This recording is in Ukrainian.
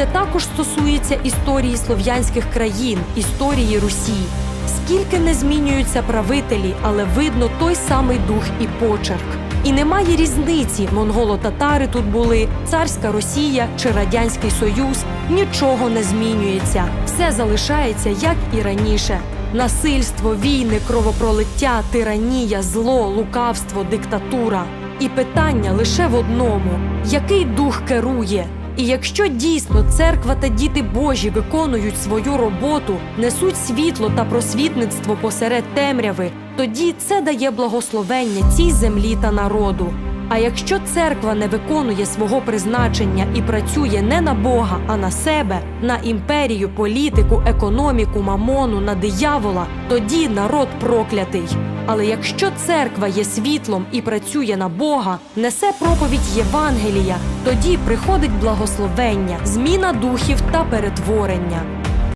Це також стосується історії слов'янських країн, історії Русі. Скільки не змінюються правителі, але видно той самий дух і почерк. І немає різниці, монголо-татари тут були, царська Росія чи Радянський Союз. Нічого не змінюється. Все залишається як і раніше. Насильство, війни, кровопролиття, тиранія, зло, лукавство, диктатура. І питання лише в одному: який дух керує? І якщо дійсно церква та діти Божі виконують свою роботу, несуть світло та просвітництво посеред темряви, тоді це дає благословення цій землі та народу. А якщо церква не виконує свого призначення і працює не на Бога, а на себе, на імперію, політику, економіку, мамону, на диявола, тоді народ проклятий. Але якщо церква є світлом і працює на Бога, несе проповідь Євангелія, тоді приходить благословення, зміна духів та перетворення.